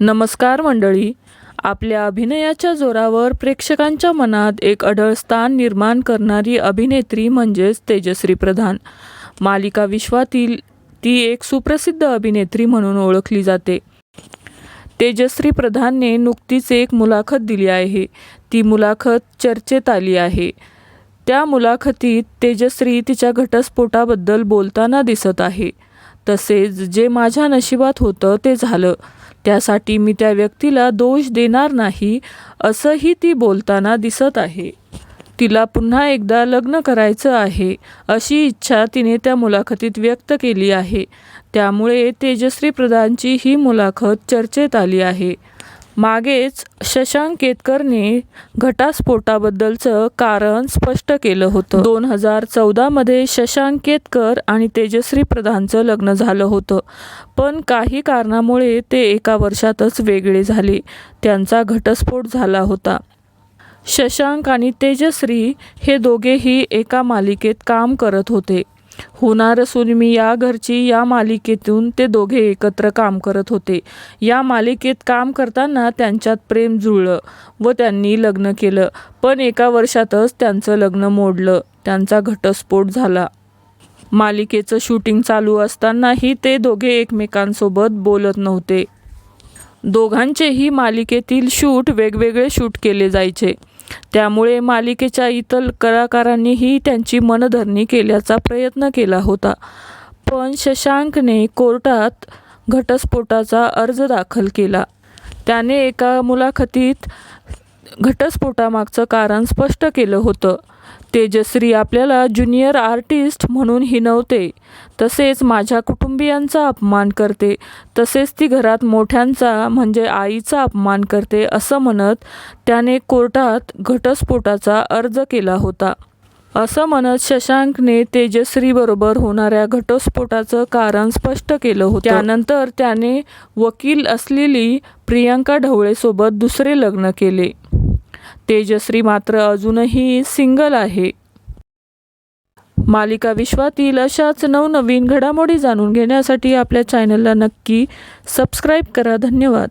नमस्कार मंडळी. आपल्या अभिनयाच्या जोरावर प्रेक्षकांच्या मनात एक अढळ स्थान निर्माण करणारी अभिनेत्री म्हणजेच तेजश्री प्रधान. मालिका विश्वातील ती एक सुप्रसिद्ध अभिनेत्री म्हणून ओळखली जाते. तेजश्री प्रधानने नुकतीच एक मुलाखत दिली आहे. ती मुलाखत चर्चेत आली आहे. त्या मुलाखतीत तेजश्री तिच्या घटस्फोटाबद्दल बोलताना दिसत आहे. तसेच जे माझ्या नशिबात होतं ते झालं. त्यासाठी मी त्या व्यक्तीला दोष देणार नाही असंही ती बोलताना दिसत आहे. तिला पुन्हा एकदा लग्न करायचं आहे अशी इच्छा तिने त्या मुलाखतीत व्यक्त केली आहे. त्यामुळे तेजश्री प्रधानची ही मुलाखत चर्चेत आली आहे. मागेच शशांक केतकरने घटास्फोटाबद्दलचं कारण स्पष्ट केलं होतं. दोन हजार चौदामध्ये शशांक केतकर आणि तेजश्री प्रधानचं लग्न झालं होतं. पण काही कारणामुळे ते एका वर्षातच वेगळे झाले. त्यांचा घटस्फोट झाला होता. शशांक आणि तेजश्री हे दोघेही एका मालिकेत काम करत होते. होणार असून मी या घरची या मालिकेतून ते दोघे एकत्र काम करत होते. या मालिकेत काम करताना त्यांच्यात प्रेम जुळलं व त्यांनी लग्न केलं. पण एका वर्षातच त्यांचं लग्न मोडलं. त्यांचा घटस्फोट झाला. मालिकेचं शूटिंग चालू असतानाही ते दोघे एकमेकांसोबत बोलत नव्हते. दोघांचेही मालिकेतील शूट वेगवेगळे शूट केले जायचे. त्यामुळे मालिकेच्या इतर कलाकारांनीही त्यांची मनधरणी केल्याचा प्रयत्न केला होता. पण शशांकने कोर्टात घटस्फोटाचा अर्ज दाखल केला. त्याने एका मुलाखतीत घटस्फोटामागचं कारण स्पष्ट केलं होतं. तेजश्री आपल्याला ज्युनियर आर्टिस्ट म्हणून हिनवते. तसेच माझ्या कुटुंबियांचा अपमान करते. तसेच ती घरात मोठ्यांचा म्हणजे आईचा अपमान करते असं म्हणत त्याने कोर्टात घटस्फोटाचा अर्ज केला होता. असं म्हणत शशांकने तेजश्रीबरोबर होणाऱ्या घटस्फोटाचं कारण स्पष्ट केलं होतं. त्यानंतर त्याने वकील असलेली प्रियांका ढवळेसोबत दुसरे लग्न केले. तेजश्री मात्र अजूनही सिंगल आहे. मालिका विश्वातील अशाच नवनवीन घडामोडी जाणून घेण्यासाठी आपल्या चॅनलला नक्की सबस्क्राईब करा. धन्यवाद.